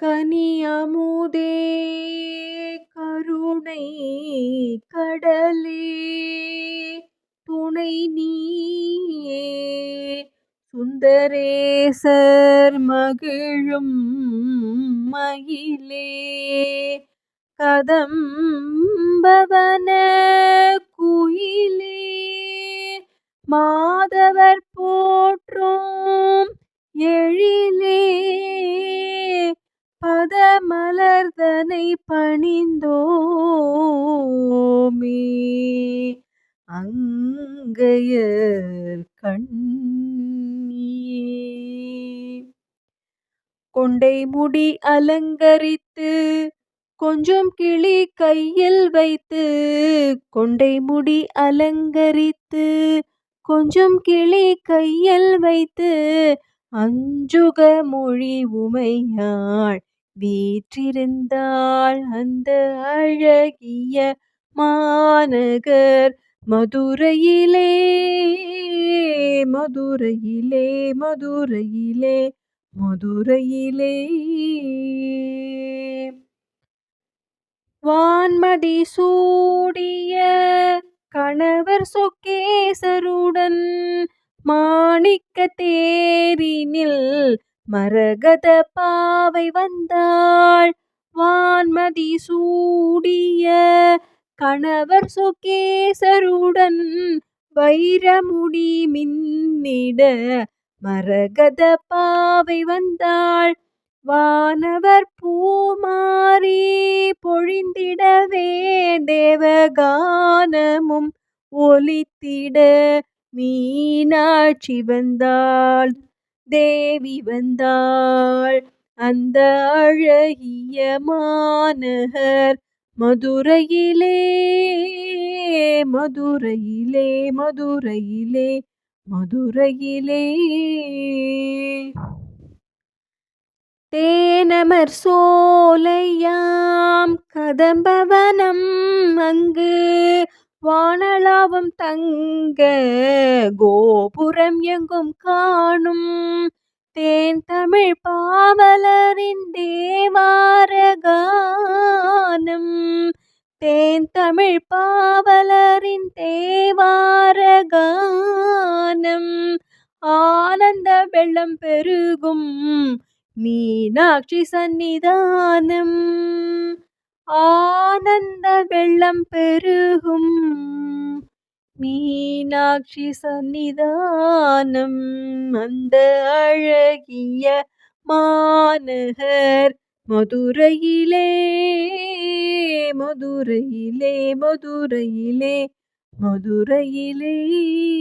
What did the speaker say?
கனியமுதே கருணை கடலே துணை நீயே சுந்தரேசர் மகிழும் மயிலே கதம்பவன குயிலே மாதவர் போற்றும் எழிலே மலர்தனை பணிந்தோமே. அங்கையர் கண்ணியே. கொண்டை முடி அலங்கரித்து கொஞ்சம் கிளி கையில் வைத்து கொண்டை முடி அலங்கரித்து கொஞ்சம் கிளி கையில் வைத்து அஞ்சுக மொழி உமையாள் வீற்றிருந்தாள் அந்த அழகிய மாநகர். மதுரையிலே மதுரையிலே மதுரையிலே மதுரையிலே. வான்மதி சூடிய கணவர் சொக்கேசருடன் மாணிக்க தேரினில் மரகத பாவை வந்தாள். வான்மதி சூடிய கணவர் சுகேசருடன் வைரமுடி மின்னிட மரகத பாவை வந்தாள். வானவர் பூமாரி பொழிந்திடவே தேவகானமும் ஒலித்திட மீனாட்சி வந்தாள். தேவி வந்தாள். அந்த அழகிய மாநகர் மதுரையிலே மதுரையிலே மதுரையிலே மதுரையிலே. தேனமர் சோலையாம் கதம்பவனம் அங்கு வானளாவும் தங்க கோபுரம் எங்கும் காணும். தேன் தமிழ் பாவலரின் தேவாரகானம். தேன் தமிழ் பாவலரின் தேவாரகானம். ஆனந்த வெள்ளம் பெருகும். மீனாட்சி சன்னிதானம் ஆனந்த வெள்ளம் பெருகும். மீனாட்சி சன்னிதானம் அந்த அழகிய மாநகர். மதுரையிலே மதுரையிலே மதுரையிலே மதுரையிலே.